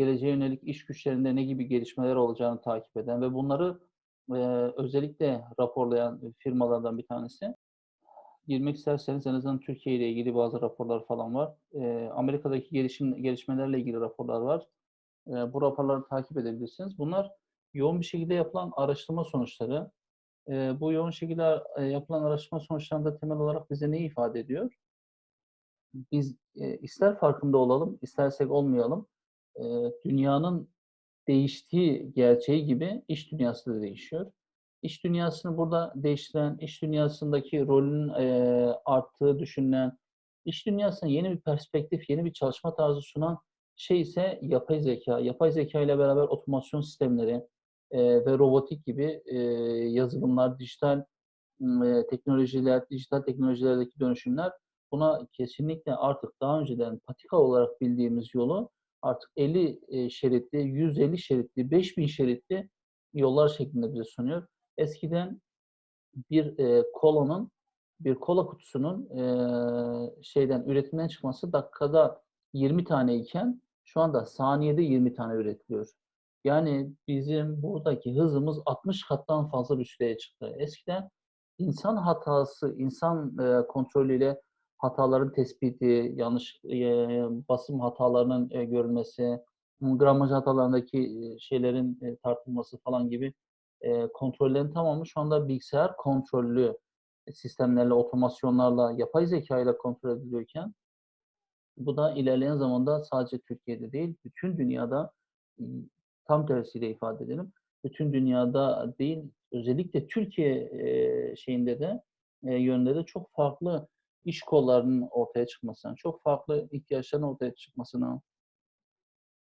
geleceğe yönelik iş güçlerinde ne gibi gelişmeler olacağını takip eden ve bunları e, özellikle raporlayan firmalardan bir tanesi. Girmek isterseniz en azından Türkiye ile ilgili bazı raporlar falan var. E, Amerika'daki gelişim gelişmelerle ilgili raporlar var. E, bu raporları takip edebilirsiniz. Bunlar yoğun bir şekilde yapılan araştırma sonuçları. E, bu yoğun şekilde e, yapılan araştırma sonuçlarında temel olarak bize ne ifade ediyor? Biz e, ister farkında olalım, istersek olmayalım, e, dünyanın değiştiği gerçeği gibi iş dünyası da değişiyor. İş dünyasını burada değiştiren, iş dünyasındaki rolün e, arttığı düşünülen, iş dünyasına yeni bir perspektif, yeni bir çalışma tarzı sunan şey ise yapay zeka. Yapay zeka ile beraber otomasyon sistemleri e, ve robotik gibi e, yazılımlar, dijital e, teknolojiler, dijital teknolojilerdeki dönüşümler buna kesinlikle artık daha önceden patika olarak bildiğimiz yolu artık 50 şeritli, 150 şeritli, 5000 şeritli yollar şeklinde bize sunuyor. Eskiden bir e, kolanın, bir kola kutusunun e, şeyden üretimden çıkması dakikada 20 tane iken şu anda saniyede 20 tane üretiliyor. Yani bizim buradaki hızımız 60 kattan fazla bir süreye çıktı. Eskiden insan hatası, insan e, kontrolüyle hataların tespiti, yanlış e, basım hatalarının e, görülmesi, gramaj hatalarındaki şeylerin e, tartılması falan gibi e, kontrollerin tamamı şu anda bilgisayar kontrollü sistemlerle, otomasyonlarla, yapay zeka ile kontrol ediliyorken bu da ilerleyen zamanda sadece Türkiye'de değil, bütün dünyada tam tersiyle ifade edelim. Bütün dünyada değil, özellikle Türkiye e, şeyinde de e, yönde de çok farklı iş kollarının ortaya çıkmasına, çok farklı ihtiyaçların ortaya çıkmasına,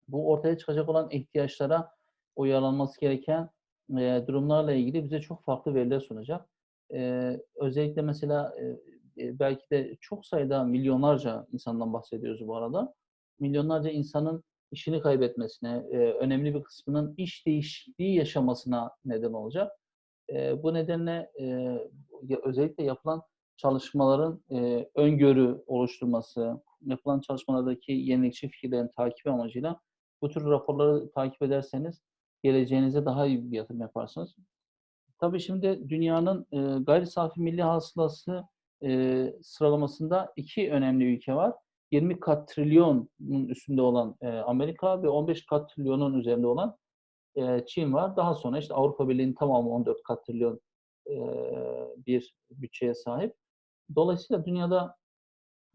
bu ortaya çıkacak olan ihtiyaçlara uyarlanması gereken e, durumlarla ilgili bize çok farklı veriler sunacak. E, özellikle mesela e, belki de çok sayıda milyonlarca insandan bahsediyoruz bu arada. Milyonlarca insanın işini kaybetmesine, e, önemli bir kısmının iş değişikliği yaşamasına neden olacak. E, bu nedenle e, özellikle yapılan çalışmaların e, öngörü oluşturması, yapılan çalışmalardaki yenilikçi fikirlerin takibi amacıyla bu tür raporları takip ederseniz geleceğinize daha iyi bir yatırım yaparsınız. Tabii şimdi dünyanın e, gayri safi milli hasılası e, sıralamasında iki önemli ülke var. 20 kat trilyonun üstünde olan e, Amerika ve 15 kat trilyonun üzerinde olan e, Çin var. Daha sonra işte Avrupa Birliği'nin tamamı 14 kat trilyon e, bir bütçeye sahip. Dolayısıyla dünyada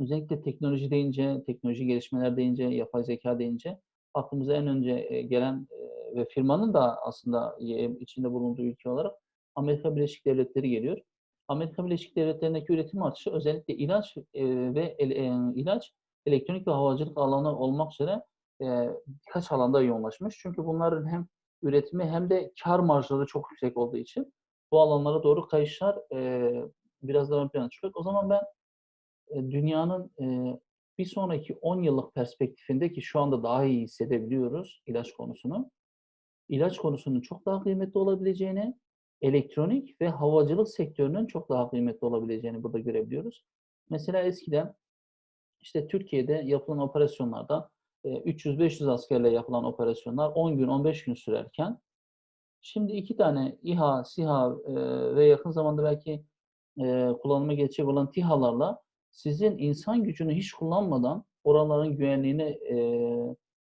özellikle teknoloji deyince, teknoloji gelişmeler deyince, yapay zeka deyince aklımıza en önce gelen ve firmanın da aslında içinde bulunduğu ülke olarak Amerika Birleşik Devletleri geliyor. Amerika Birleşik Devletleri'ndeki üretim artışı özellikle ilaç ve ilaç, elektronik ve havacılık alanı olmak üzere birkaç alanda yoğunlaşmış. Çünkü bunların hem üretimi hem de kar marjları çok yüksek olduğu için bu alanlara doğru kayışlar biraz daha ön plana çıkıyor. O zaman ben e, dünyanın e, bir sonraki 10 yıllık perspektifinde ki şu anda daha iyi hissedebiliyoruz ilaç konusunu. İlaç konusunun çok daha kıymetli olabileceğini, elektronik ve havacılık sektörünün çok daha kıymetli olabileceğini burada görebiliyoruz. Mesela eskiden işte Türkiye'de yapılan operasyonlarda 300-500 askerle yapılan operasyonlar 10 gün, 15 gün sürerken şimdi iki tane İHA, SİHA ve yakın zamanda belki e, kullanıma geçecek olan TİHA'larla sizin insan gücünü hiç kullanmadan oraların güvenliğini e,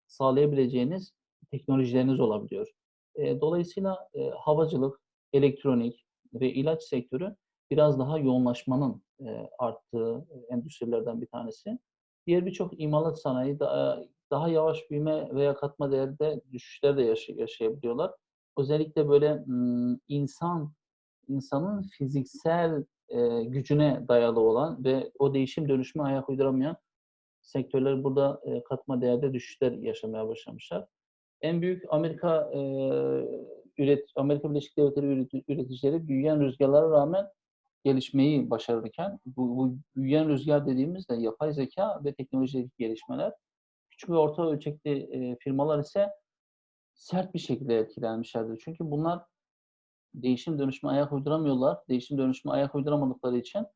sağlayabileceğiniz teknolojileriniz olabiliyor. E, dolayısıyla e, havacılık, elektronik ve ilaç sektörü biraz daha yoğunlaşmanın e, arttığı endüstrilerden bir tanesi. Diğer birçok imalat sanayi daha, daha yavaş büyüme veya katma değerde düşüşler de yaşay yaşayabiliyorlar. Özellikle böyle insan insanın fiziksel e, gücüne dayalı olan ve o değişim dönüşüme ayak uyduramayan sektörler burada e, katma değerde düşüşler yaşamaya başlamışlar. En büyük Amerika e, üret Amerika Birleşik Devletleri üreticileri büyüyen rüzgarlara rağmen gelişmeyi başarırken bu, bu büyüyen rüzgar dediğimizde yapay zeka ve teknolojideki gelişmeler küçük ve orta ölçekli e, firmalar ise sert bir şekilde etkilenmişlerdir. Çünkü bunlar değişim dönüşüme ayak uyduramıyorlar. Değişim dönüşüme ayak uyduramadıkları için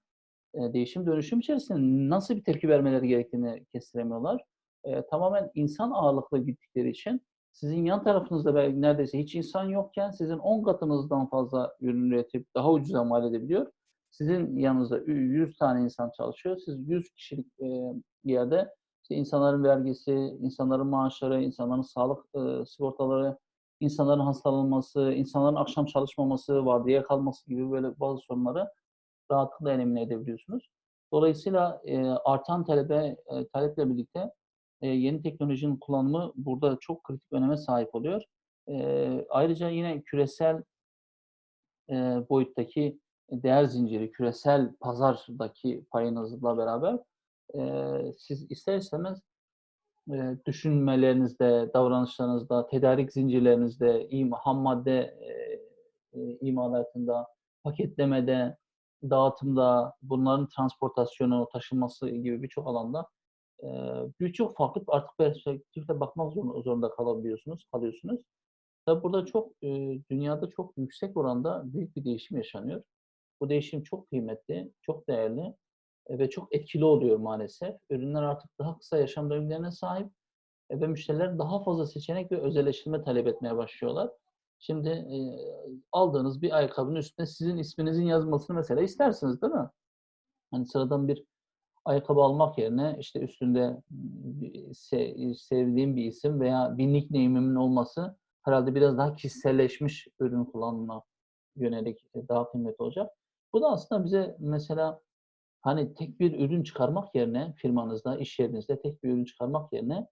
e, değişim dönüşüm içerisinde nasıl bir tepki vermeleri gerektiğini kestiremiyorlar. eee, tamamen insan ağırlıklı gittikleri için sizin yan tarafınızda belki neredeyse hiç insan yokken sizin 10 katınızdan fazla ürün üretip daha ucuza mal edebiliyor. Sizin yanınızda ü 100 tane insan çalışıyor. Siz 100 kişilik, eee, yerde işte insanların vergisi, insanların maaşları, insanların sağlık, ııı, sigortaları, insanların hastalanması, insanların akşam çalışmaması, vardiyaya kalması gibi böyle bazı sorunları rahatlıkla elimine edebiliyorsunuz. Dolayısıyla, eee, artan talebe eee, taleple birlikte, eee, yeni teknolojinin kullanımı burada çok kritik öneme sahip oluyor. Eee, ayrıca yine küresel eee, boyuttaki değer zinciri, küresel pazardaki payınızla beraber, eee, siz ister istemez, eee, düşünmelerinizde, davranışlarınızda, tedarik zincirlerinizde, ima hammadde, eee, eee, imalatında, paketlemede, dağıtımda, bunların transportasyonu, taşınması gibi birçok alanda, eee, birçok farklı artık perspektifle bakmak zorun zorunda kalabiliyorsunuz kalıyorsunuz. Tabii burada çok, dünyada çok yüksek oranda büyük bir değişim yaşanıyor. Bu değişim çok kıymetli, çok değerli, ve çok etkili oluyor maalesef. Ürünler artık daha kısa yaşam döngülerine sahip, eee, ve müşteriler daha fazla seçenek ve özelleştirme talep etmeye başlıyorlar. Şimdi, eee, aldığınız bir ayakkabının üstüne sizin isminizin yazmasını mesela istersiniz, değil mi? Hani, sıradan bir ayakkabı almak yerine, işte, üstünde sevdiğim bir isim veya bir nickname'imin olması herhâlde biraz daha kişiselleşmiş ürün kullanımına yönelik, daha kıymetli olacak. Bu da aslında bize mesela, hani, tek bir ürün çıkarmak yerine firmanızda, iş yerinizde tek bir ürün çıkarmak yerine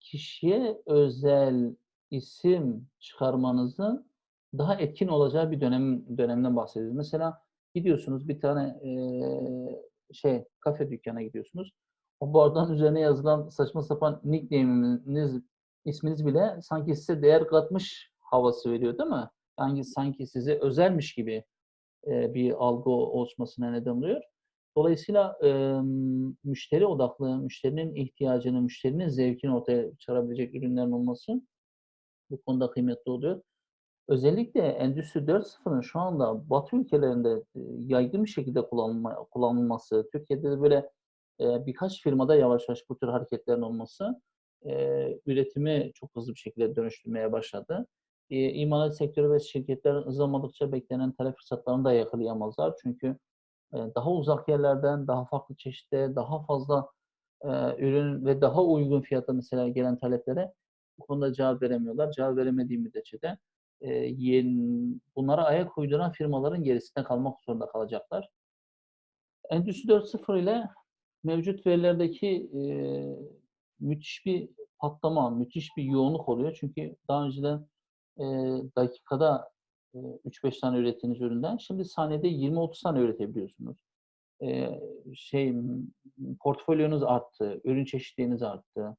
kişiye özel isim çıkarmanızın daha etkin olacağı bir dönem dönemden bahsediyoruz. Mesela gidiyorsunuz bir tane, eee, şey, kafe dükkânına gidiyorsunuz. O bardağın üzerine yazılan saçma sapan nickname'iniz, isminiz bile sanki size değer katmış havası veriyor, değil mi? Yani, sanki size özelmiş gibi, eee, bir algı oluşmasına neden oluyor. Dolayısıyla, emm, müşteri odaklı, müşterinin ihtiyacını, müşterinin zevkini ortaya çıkarabilecek ürünlerin olması bu konuda kıymetli oluyor. Özellikle Endüstri 4.0'ın şu anda Batı ülkelerinde, yaygın bir şekilde kullanılma kullanılması, Türkiye'de de böyle, eee, birkaç firmada yavaş yavaş bu tür hareketlerin olması, eee, üretimi çok hızlı bir şekilde dönüştürmeye başladı. İii, imalat sektörü ve şirketler hızlanmadıkça beklenen talep fırsatlarını da yakalayamazlar. Çünkü, daha uzak yerlerden, daha farklı çeşitte, daha fazla, ürün ve daha uygun fiyata mesela gelen taleplere bu konuda cevap veremiyorlar. Cevap veremediği müddetçe de, bunlara ayak uyduran firmaların gerisinde kalmak zorunda kalacaklar. Endüstri 4.0 ile mevcut verilerdeki, müthiş bir patlama, müthiş bir yoğunluk oluyor. Çünkü daha önceden, eee, dakikada, 3-5 tane ürettiğiniz üründen şimdi saniyede 20-30 tane üretebiliyorsunuz. Eee, şey, portfolyonuz arttı, ürün çeşitliliğiniz arttı.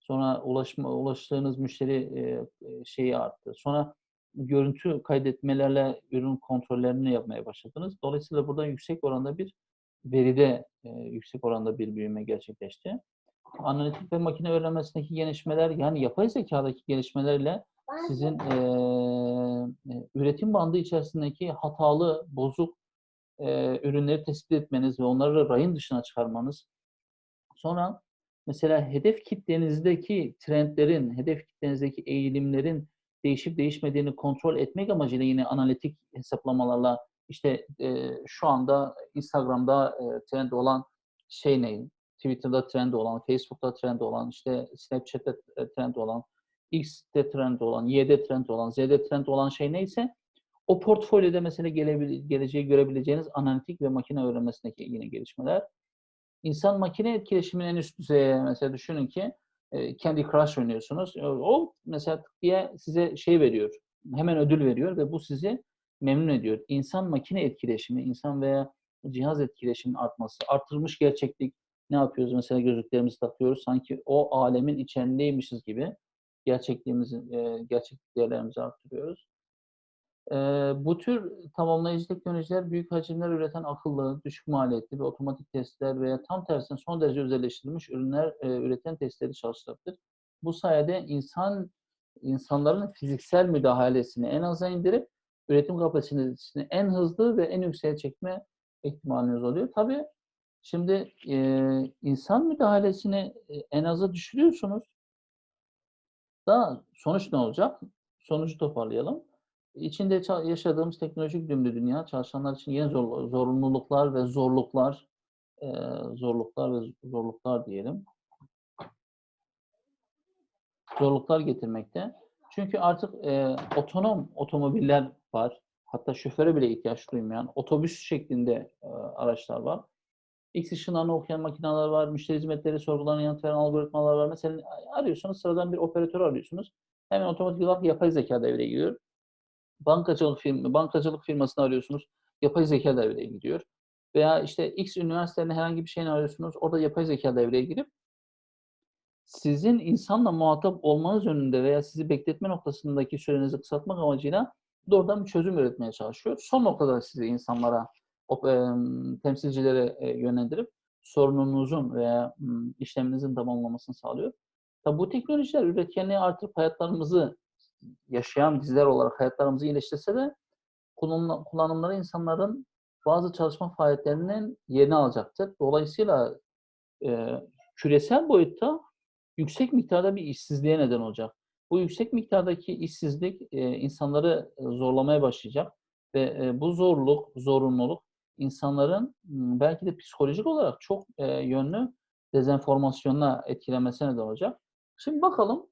Sonra ulaşma ulaştığınız müşteri, eee, eee, şeyi arttı. Sonra görüntü kaydetmelerle ürün kontrollerini yapmaya başladınız. Dolayısıyla burada yüksek oranda bir veride, eee, yüksek oranda bir büyüme gerçekleşti. Analitik ve makine öğrenmesindeki gelişmeler, yani yapay zekâdaki gelişmelerle sizin, eee, eee, üretim bandı içerisindeki hatalı, bozuk, eee, ürünleri tespit etmeniz ve onları rayın dışına çıkarmanız. Sonra mesela hedef kitlenizdeki trendlerin, hedef kitlenizdeki eğilimlerin değişip değişmediğini kontrol etmek amacıyla yine analitik hesaplamalarla, işte, eee, şu anda Instagram'da, eee, trend olan şey ne? Twitter'da trend olan, Facebook'ta trend olan, işte, Snapchat'te, eee, trend olan, X'te trend olan, Y'de trend olan, Z'de trend olan şey neyse o portfolyoda mesela geleceği görebileceğiniz analitik ve makine öğrenmesindeki yine gelişmeler. İnsan makine etkileşiminin en üst düzeye mesela düşünün ki, Candy Crush oynuyorsunuz. Eee, o mesela diye size şey veriyor, hemen ödül veriyor ve bu sizi memnun ediyor. İnsan makine etkileşimi, insan veya cihaz etkileşiminin artması, artırılmış gerçeklik ne yapıyoruz? Mesela gözlüklerimizi takıyoruz. Sanki o âlemin içindeymişiz gibi gerçekliğimizi, eee, gerçeklik değerlerimizi arttırıyoruz. Eee, bu tür tamamlayıcı teknolojiler büyük hacimler üreten akıllı, düşük maliyetli ve otomatik testler veya tam tersine son derece özelleştirilmiş ürünler, eee, üreten testleri çalıştırabilir. Bu sayede insan insanların fiziksel müdahalesini en aza indirip üretim kapasitesini en hızlı ve en yükseğe çekme ihtimaliniz oluyor. Tabii Şimdi, eee, insan müdahalesini, en aza düşürüyorsunuz. Daha sonuç ne olacak? Sonucu toparlayalım. İçinde yaşadığımız teknolojik dümdü dünya çalışanlar için yeni zorlu zorunluluklar ve zorluklar, eee, zorluklar ve zorluklar diyelim zorluklar getirmekte. Çünkü artık, eee, otonom otomobiller var. Hatta şoföre bile ihtiyaç duymayan otobüs şeklinde, eee, araçlar var. X ışınlarını okuyan makineler var, müşteri hizmetleri sorgularına yanıt veren algoritmalar var. Mesela arıyorsunuz, sıradan bir operatörü arıyorsunuz. Hemen otomatik olarak yapay zeka devreye giriyor. Bankacılık firm bankacılık firmasını arıyorsunuz, yapay zeka devreye giriyor. Veya, işte, X üniversitenin herhangi bir şeyini arıyorsunuz, orada yapay zeka devreye girip sizin insanla muhatap olmanız yönünde veya sizi bekletme noktasındaki sürenizi kısaltmak amacıyla doğrudan bir çözüm üretmeye çalışıyor. Son noktada sizi insanlara, temsilcilere, yönlendirip sorununuzun veya, işleminizin tamamlanmasını sağlıyor. Tabii bu teknolojiler üretkenliği artırıp hayatlarımızı yaşayan bizler olarak hayatlarımızı iyileştirse de kullanımla kullanımları insanların bazı çalışma faaliyetlerinin yerini alacaktır. Dolayısıyla, eee, küresel boyutta yüksek miktarda bir işsizliğe neden olacak. Bu yüksek miktardaki işsizlik, eee, insanları, zorlamaya başlayacak ve, eee, bu zorluk, zorunluluk insanların, belki de psikolojik olarak çok, eee, yönlü dezenformasyonuna etkilemesine neden olacak. Şimdi bakalım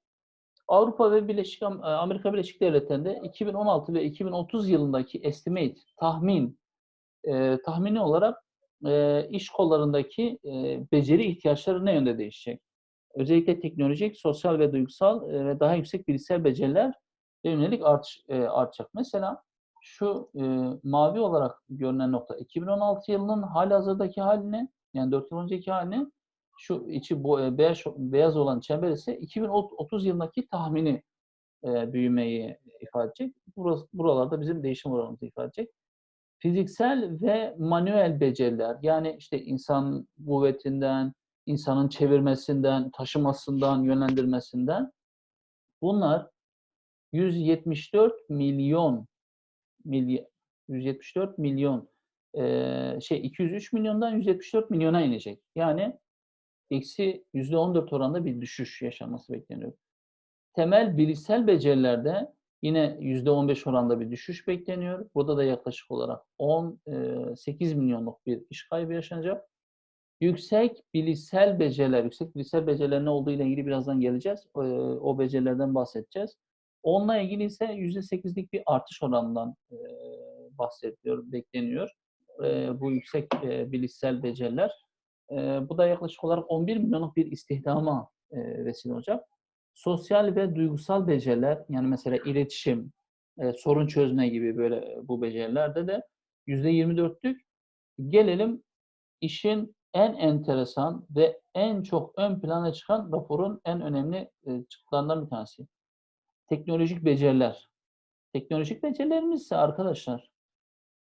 Avrupa ve Birleşik Amerika Birleşik Devletleri'nde 2016 ve 2030 yılındaki estimate, tahmin, eee, tahmini olarak, eee, iş kollarındaki, eee, beceri ihtiyaçları ne yönde değişecek? Özellikle teknolojik, sosyal ve duygusal, eee, ve daha yüksek bilişsel beceriler yönelik artış, eee, artacak. Mesela şu, eee, mavi olarak görünen nokta 2016 yılının hâlihazırdaki hâlini, yani 4 yıl önceki hâlini, şu içi bo eee, beyaş beyaz olan çember ise 2030 30 yılındaki tahmini, eee, büyümeyi ifade edecek. Burası buralarda bizim değişim oranımızı ifade edecek. Fiziksel ve manuel beceriler, yani, işte, insan kuvvetinden, insanın çevirmesinden, taşımasından, yönlendirmesinden bunlar 174 milyon milya 174 milyon, eee, şey 203 milyondan 174 milyona inecek. Yani eksi %14 oranında bir düşüş yaşanması bekleniyor. Temel bilişsel becerilerde yine %15 oranında bir düşüş bekleniyor. Burada da yaklaşık olarak 10 eee, 8 milyonluk bir iş kaybı yaşanacak. Yüksek bilişsel beceriler, yüksek bilişsel becerilerin ne olduğuyla ilgili birazdan geleceğiz. O becerilerden bahsedeceğiz. Onunla ilgili ise %8'lik bir artış oranından, eee, bahsediliyor, bekleniyor. Bu yüksek, eee, bilişsel beceriler. Bu da yaklaşık olarak 11 milyonluk bir istihdama, vesile olacak. Sosyal ve duygusal beceriler, yani mesela iletişim, sorun çözme gibi böyle bu becerilerde de %24'lük. Gelelim işin en enteresan ve en çok ön plana çıkan raporun en önemli, çıktılarından bir tanesi. Teknolojik beceriler. Teknolojik becerilerimiz ise arkadaşlar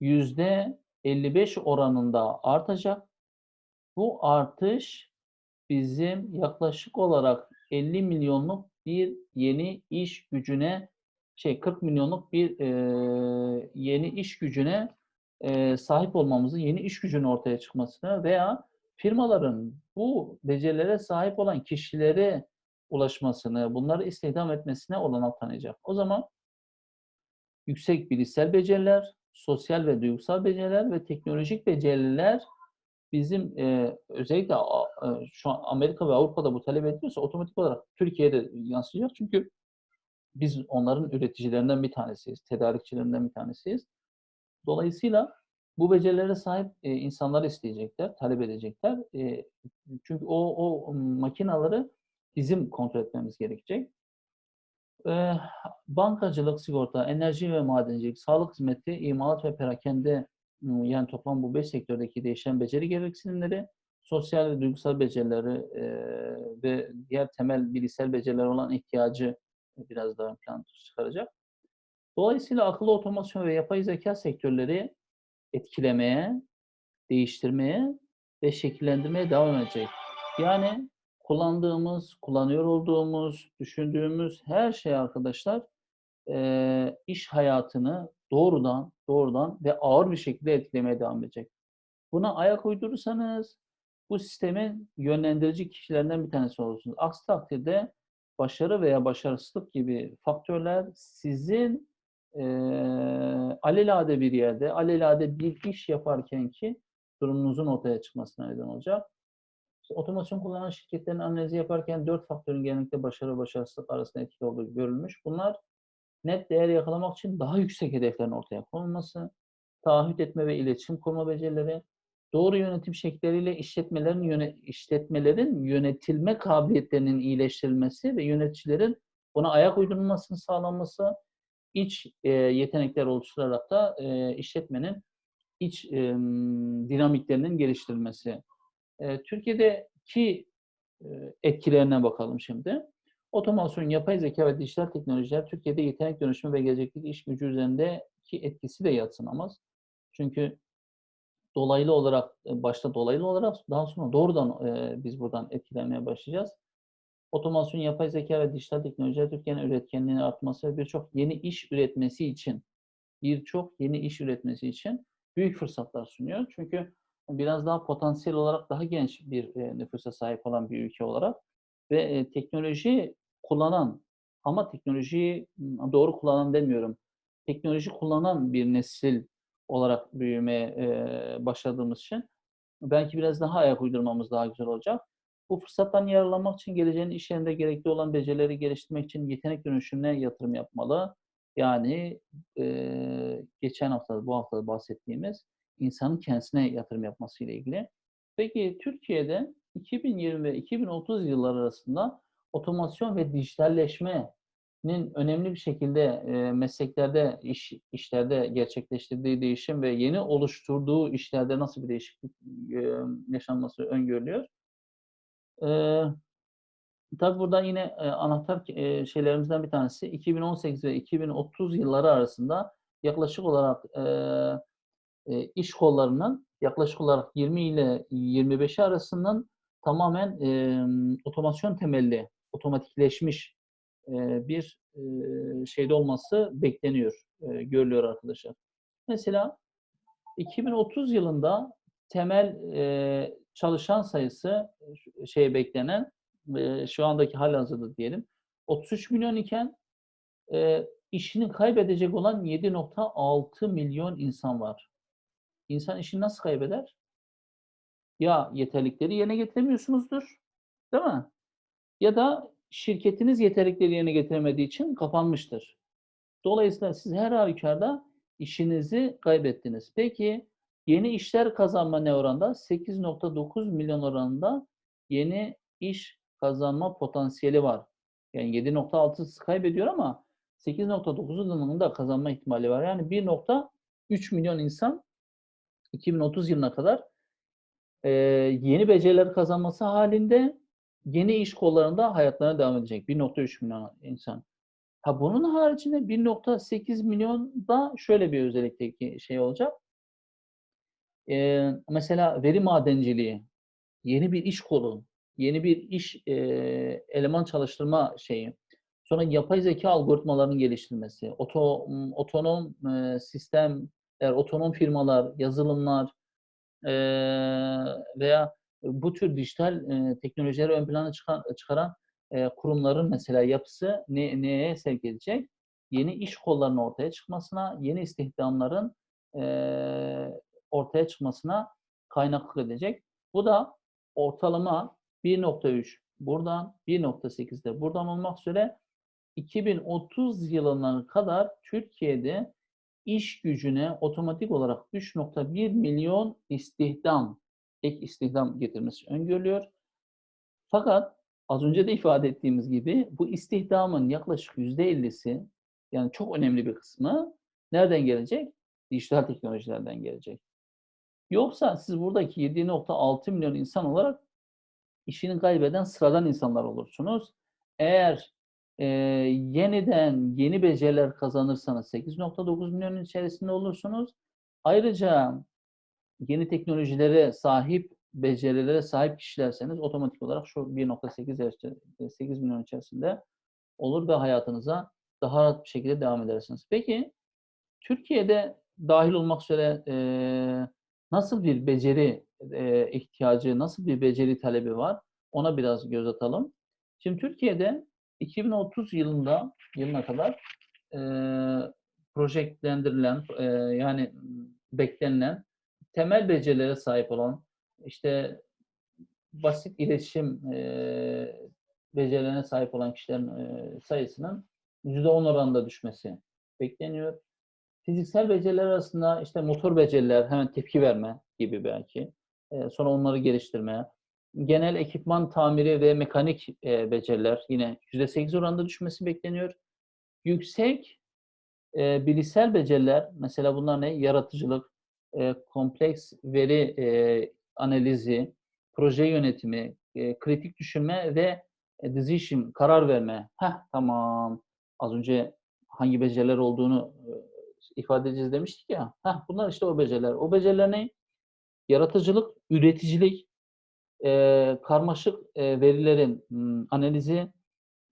%55 oranında artacak. Bu artış bizim yaklaşık olarak 50 milyonluk bir yeni iş gücüne, şey 40 milyonluk bir, eee, yeni iş gücüne, eee, sahip olmamızı, yeni iş gücünün ortaya çıkmasına veya firmaların bu becerilere sahip olan kişilere ulaşmasını, bunları istihdam etmesine olanak tanıyacak. O zaman yüksek bilişsel beceriler, sosyal ve duygusal beceriler ve teknolojik beceriler bizim, eee, özellikle eee, şu an Amerika ve Avrupa'da bu talep ediliyorsa otomatik olarak Türkiye'de yansıyacak. Çünkü biz onların üreticilerinden bir tanesiyiz, tedarikçilerinden bir tanesiyiz. Dolayısıyla bu becerilere sahip, eee, insanları isteyecekler, talep edecekler. Eee, çünkü o o makinaları bizim kontrol etmemiz gerekecek. Eee, bankacılık, sigorta, enerji ve madencilik, sağlık hizmeti, imalat ve perakende, yani toplam bu 5 sektördeki değişen beceri gereksinimleri, sosyal ve duygusal becerileri, eee, ve diğer temel bilişsel beceriler olan ihtiyacı biraz daha ön plana çıkaracak. Dolayısıyla akıllı otomasyon ve yapay zekâ sektörleri etkilemeye, değiştirmeye ve şekillendirmeye devam edecek. Yani kullandığımız, kullanıyor olduğumuz, düşündüğümüz her şey arkadaşlar, eee, iş hayatını doğrudan, doğrudan ve ağır bir şekilde etkilemeye devam edecek. Buna ayak uydurursanız bu sistemin yönlendirici kişilerinden bir tanesi olursunuz. Aksi takdirde başarı veya başarısızlık gibi faktörler sizin e, alelade bir yerde, alelade bir iş yaparken ki durumunuzun ortaya çıkmasına neden olacak. İşte otomasyon kullanan şirketlerin analizi yaparken dört faktörün genellikle başarı başarısızlık arasında etkili olduğu görülmüş. Bunlar net değer yakalamak için daha yüksek hedeflerin ortaya konulması, taahhüt etme ve iletişim kurma becerileri, doğru yönetim şekilleriyle işletmelerin yöne, işletmelerin yönetilme kabiliyetlerinin iyileştirilmesi ve yöneticilerin buna ayak uydurulmasını sağlanması, iç e, yetenekler oluşturarak da e, işletmenin iç e, dinamiklerinin geliştirilmesi. E, Türkiye'deki e, etkilerine bakalım şimdi. Otomasyon, yapay zeka ve dijital teknolojiler Türkiye'de yetenek dönüşümü ve gelecekteki iş gücü üzerindeki etkisi de yatsınamaz. Çünkü dolaylı olarak, başta dolaylı olarak daha sonra doğrudan e, biz buradan etkilenmeye başlayacağız. Otomasyon, yapay zeka ve dijital teknolojiler Türkiye'nin üretkenliğini artması ve birçok yeni iş üretmesi için birçok yeni iş üretmesi için büyük fırsatlar sunuyor. Çünkü biraz daha potansiyel olarak daha genç bir e, nüfusa sahip olan bir ülke olarak ve e, teknoloji kullanan ama teknolojiyi doğru kullanan demiyorum. Teknoloji kullanan bir nesil olarak büyümeye e, başladığımız için belki biraz daha ayak uydurmamız daha güzel olacak. Bu fırsattan yararlanmak için geleceğin iş yerinde gerekli olan becerileri geliştirmek için yetenek dönüşümüne yatırım yapmalı. Yani e, geçen hafta, bu hafta bahsettiğimiz insanın kendisine yatırım yapması ile ilgili. Peki Türkiye'de 2020 ve 2030 yılları arasında otomasyon ve dijitalleşmenin önemli bir şekilde e, mesleklerde, iş işlerde gerçekleştirdiği değişim ve yeni oluşturduğu işlerde nasıl bir değişiklik e, yaşanması öngörülüyor. E, tabii burada yine e, anahtar e, şeylerimizden bir tanesi 2018 ve 2030 yılları arasında yaklaşık olarak e, e, iş kollarının yaklaşık olarak 20 ile 25 arasının tamamen e, otomasyon temelli, otomatikleşmiş e, bir e, şeyde olması bekleniyor, e, görülüyor arkadaşlar. Mesela 2030 yılında temel e, çalışan sayısı şey beklenen e, şu andaki halihazırda diyelim 33 milyon iken e, işini kaybedecek olan 7.6 milyon insan var. İnsan işini nasıl kaybeder? Ya yeterlikleri yerine getiremiyorsunuzdur, değil mi? Ya da şirketiniz yeterlikleri yerine getiremediği için kapanmıştır. Dolayısıyla siz her halükarda işinizi kaybettiniz. Peki yeni işler kazanma ne oranda? 8.9 milyon oranında yeni iş kazanma potansiyeli var. Yani 7.6'sı kaybediyor ama 8.9'unun da kazanma ihtimali var. Yani 1.3 milyon insan 2030 yılına kadar e, yeni beceriler kazanması halinde yeni iş kollarında hayatlarına devam edecek. 1.3 milyon insan. Ha bunun haricinde 1.8 milyon da şöyle bir özellikteki şey olacak. Ee, mesela veri madenciliği, yeni bir iş kolu, yeni bir iş e, eleman çalıştırma şeyi. Sonra yapay zeka algoritmalarının geliştirilmesi, oto, otonom e, sistemler, otonom firmalar, yazılımlar e, veya bu tür dijital e, teknolojileri ön plana çıkan, çıkaran e, kurumların mesela yapısı ne, neye sevk edecek? Yeni iş kollarının ortaya çıkmasına, yeni istihdamların e, ortaya çıkmasına kaynaklık edecek. Bu da ortalama 1.3 buradan 1.8'de buradan olmak üzere 2030 yılına kadar Türkiye'de iş gücüne otomatik olarak 3.1 milyon istihdam, ek istihdam getirmesi öngörülüyor. Fakat az önce de ifade ettiğimiz gibi bu istihdamın yaklaşık %50'si yani çok önemli bir kısmı nereden gelecek? Dijital teknolojilerden gelecek. Yoksa siz buradaki 7.6 milyon insan olarak işini kaybeden sıradan insanlar olursunuz. Eğer e, yeniden yeni beceriler kazanırsanız 8.9 milyonun içerisinde olursunuz. Ayrıca yeni teknolojilere sahip, becerilere sahip kişilerseniz otomatik olarak şu 1.8 8 milyon içerisinde olur ve hayatınıza daha rahat bir şekilde devam edersiniz. Peki Türkiye'de dahil olmak üzere e, nasıl bir beceri e, ihtiyacı, nasıl bir beceri talebi var? Ona biraz göz atalım. Şimdi Türkiye'de 2030 yılında yılına kadar e, projektlendirilen e, yani beklenilen temel becerilere sahip olan işte basit iletişim e, becerilerine sahip olan kişilerin e, sayısının %10 oranında düşmesi bekleniyor. Fiziksel beceriler arasında işte motor beceriler, hemen tepki verme gibi belki. E, sonra onları geliştirmeye. Genel ekipman tamiri ve mekanik e, beceriler yine %8 oranında düşmesi bekleniyor. Yüksek e, bilişsel beceriler, mesela bunlar ne? Yaratıcılık, e, kompleks veri e, analizi, proje yönetimi, e, kritik düşünme ve e, decision, karar verme. Heh, tamam. Az önce hangi beceriler olduğunu e, ifade edeceğiz demiştik ya. Heh, bunlar işte o beceriler. O beceriler ne? Yaratıcılık, üreticilik, e, karmaşık e, verilerin m, analizi,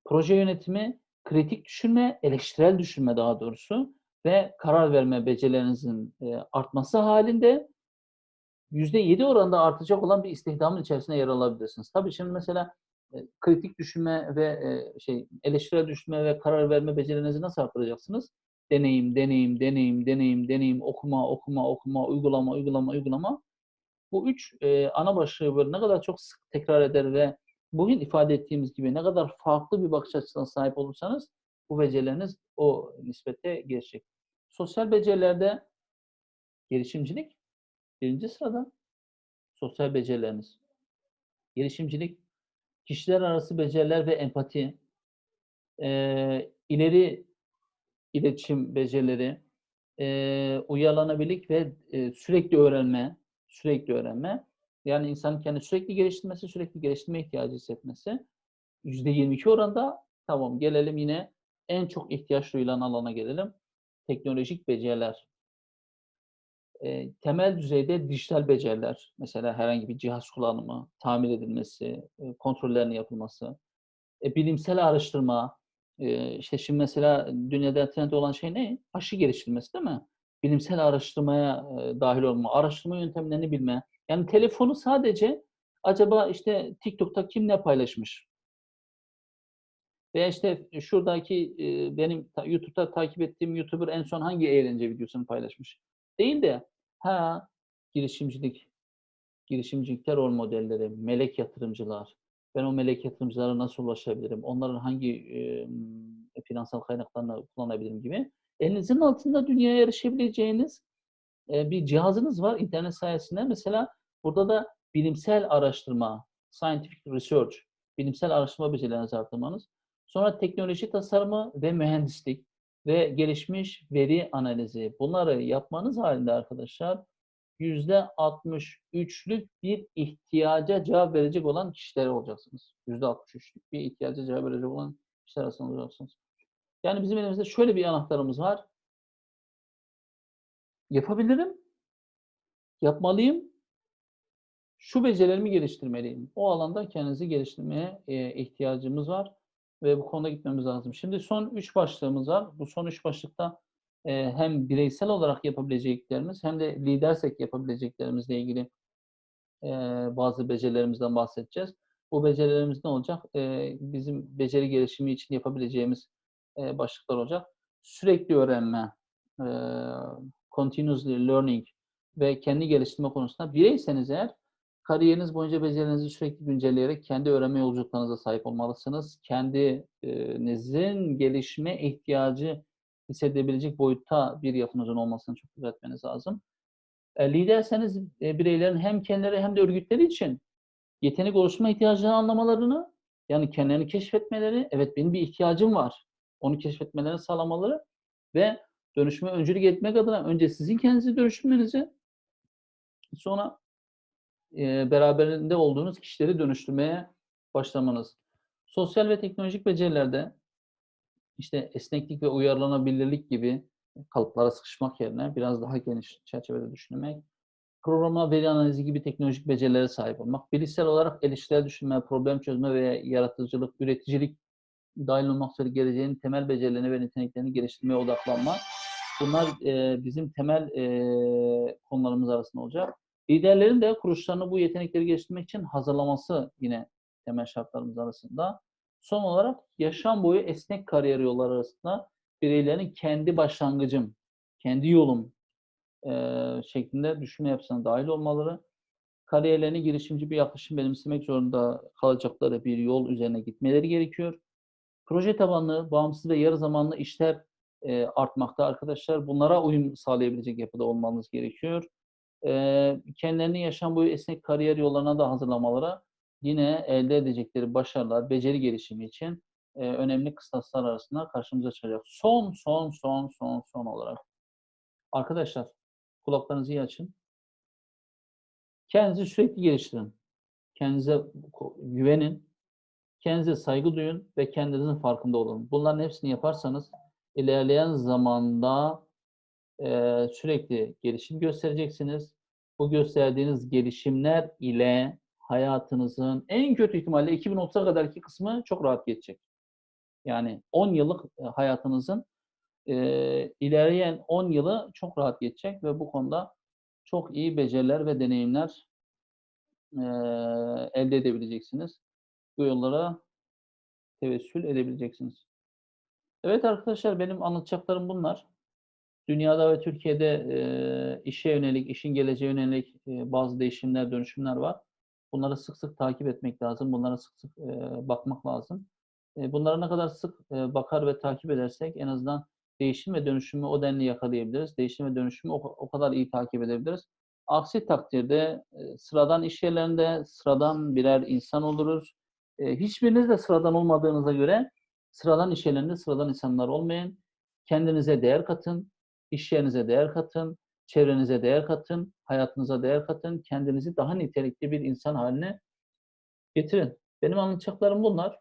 proje yönetimi, kritik düşünme, eleştirel düşünme daha doğrusu ve karar verme becerilerinizin e, artması halinde %7 oranında artacak olan bir istihdamın içerisine yer alabilirsiniz. Tabii şimdi mesela e, kritik düşünme ve e, şey eleştirel düşünme ve karar verme becerilerinizi nasıl arttıracaksınız? Deneyim, deneyim, deneyim, deneyim, deneyim, okuma, okuma, okuma, uygulama, uygulama, uygulama. Bu üç e, ana başlığı böyle ne kadar çok sık tekrar eder ve bugün ifade ettiğimiz gibi ne kadar farklı bir bakış açısına sahip olursanız bu becerileriniz o nispette gelişecek. Sosyal becerilerde gelişimcilik birinci sırada. Sosyal becerileriniz. Gelişimcilik, kişiler arası beceriler ve empati, e, ileri iletişim becerileri, e, uyarlanabilik ve e, sürekli öğrenme, sürekli öğrenme. Yani insanın kendi sürekli geliştirmesi, sürekli geliştirme ihtiyacı hissetmesi. %22 oranda tamam gelelim yine en çok ihtiyaç duyulan alana gelelim. Teknolojik beceriler. E, temel düzeyde dijital beceriler, mesela herhangi bir cihaz kullanımı, tamir edilmesi, e, kontrollerin yapılması, e, bilimsel araştırma, e, işte şimdi mesela dünyada trend olan şey ne? Aşı geliştirilmesi değil mi? Bilimsel araştırmaya dahil olma, araştırma yöntemlerini bilme. Yani telefonu sadece acaba işte TikTok'ta kim ne paylaşmış? Veya işte şuradaki benim YouTube'da takip ettiğim YouTuber en son hangi eğlence videosunu paylaşmış? Değil de ha girişimcilik, girişimcilikte rol modelleri, melek yatırımcılar. Ben o melek yatırımcılara nasıl ulaşabilirim? Onların hangi e, finansal kaynaklarını kullanabilirim gibi. Elinizin altında dünyaya erişebileceğiniz e, bir cihazınız var internet sayesinde. Mesela burada da bilimsel araştırma, scientific research, bilimsel araştırma becerilerinizi arttırmanız. Sonra teknoloji tasarımı ve mühendislik ve gelişmiş veri analizi. Bunları yapmanız halinde arkadaşlar %63'lük bir ihtiyaca cevap verecek olan kişiler olacaksınız. %63'lük bir ihtiyaca cevap verecek olan kişiler arasında olacaksınız. Yani bizim elimizde şöyle bir anahtarımız var. Yapabilirim. Yapmalıyım. Şu becerilerimi geliştirmeliyim. O alanda kendinizi geliştirmeye e, ihtiyacımız var ve bu konuda gitmemiz lazım. Şimdi son üç başlığımız var. Bu son üç başlıkta e, hem bireysel olarak yapabileceklerimiz hem de lidersek yapabileceklerimizle ilgili e, bazı becerilerimizden bahsedeceğiz. Bu becerilerimiz ne olacak? Bizim beceri gelişimi için yapabileceğimiz başlıklar olacak. Sürekli öğrenme, e, continuously learning ve kendi geliştirme konusunda bireyseniz eğer kariyeriniz boyunca becerilerinizi sürekli güncelleyerek kendi öğrenme yolculuklarınıza sahip olmalısınız. Kendinizin gelişme ihtiyacı hissedebilecek boyutta bir yapınızın olmasını çok dikkat etmeniz lazım. E, liderseniz e, bireylerin hem kendileri hem de örgütleri için yetenek oluşturma ihtiyacını anlamalarını, yani kendilerini keşfetmeleri, evet benim bir ihtiyacım var, onu keşfetmelerini sağlamaları ve dönüşüme öncülük etmek adına önce sizin kendinizi dönüştürmenizi, sonra e, beraberinde olduğunuz kişileri dönüştürmeye başlamanız. Sosyal ve teknolojik becerilerde işte esneklik ve uyarlanabilirlik gibi kalıplara sıkışmak yerine biraz daha geniş çerçevede düşünmek, programa veri analizi gibi teknolojik becerilere sahip olmak, bilişsel olarak eleştirel düşünme, problem çözme ve yaratıcılık, üreticilik dahil olmak üzere geleceğin temel becerilerini ve niteliklerini geliştirmeye odaklanmak. Bunlar e, bizim temel e, konularımız arasında olacak. Liderlerin de kuruluşlarını bu yetenekleri geliştirmek için hazırlaması yine temel şartlarımız arasında. Son olarak yaşam boyu esnek kariyer yolları arasında bireylerin kendi başlangıcım, kendi yolum eee, şeklinde düşünme yapısına dahil olmaları, kariyerlerine girişimci bir yaklaşım benimsemek zorunda kalacakları bir yol üzerine gitmeleri gerekiyor. Proje tabanlı, bağımsız ve yarı zamanlı işler eee, artmakta arkadaşlar. Bunlara uyum sağlayabilecek yapıda olmanız gerekiyor. Eee, kendilerini yaşam boyu esnek kariyer yollarına da hazırlamaları yine elde edecekleri başarılar, beceri gelişimi için eee, önemli kıstaslar arasında karşımıza çıkacak. Son, son, son, son, son olarak. Arkadaşlar, kulaklarınızı iyi açın. Kendinizi sürekli geliştirin. Kendinize güvenin. Kendinize saygı duyun ve kendinizin farkında olun. Bunların hepsini yaparsanız ilerleyen zamanda eee, sürekli gelişim göstereceksiniz. Bu gösterdiğiniz gelişimler ile hayatınızın en kötü ihtimalle 2030'a kadarki kısmı çok rahat geçecek. Yani 10 yıllık e, hayatınızın eee, ilerleyen 10 yılı çok rahat geçecek ve bu konuda çok iyi beceriler ve deneyimler eee, elde edebileceksiniz. Bu yollara tevessül edebileceksiniz. Evet arkadaşlar benim anlatacaklarım bunlar. Dünyada ve Türkiye'de eee, işe yönelik, işin geleceğe yönelik eee, bazı değişimler, dönüşümler var. Bunları sık sık takip etmek lazım. Bunlara sık sık eee, bakmak lazım. Eee, bunlara ne kadar sık eee, bakar ve takip edersek en azından değişim ve dönüşümü o denli yakalayabiliriz. Değişim ve dönüşümü o, o kadar iyi takip edebiliriz. Aksi takdirde eee, sıradan iş yerlerinde sıradan birer insan oluruz. Eee, hiçbiriniz de sıradan olmadığınıza göre sıradan iş yerlerinde sıradan insanlar olmayın. Kendinize değer katın, iş yerinize değer katın, çevrenize değer katın, hayatınıza değer katın, kendinizi daha nitelikli bir insan haline getirin. Benim anlatacaklarım bunlar.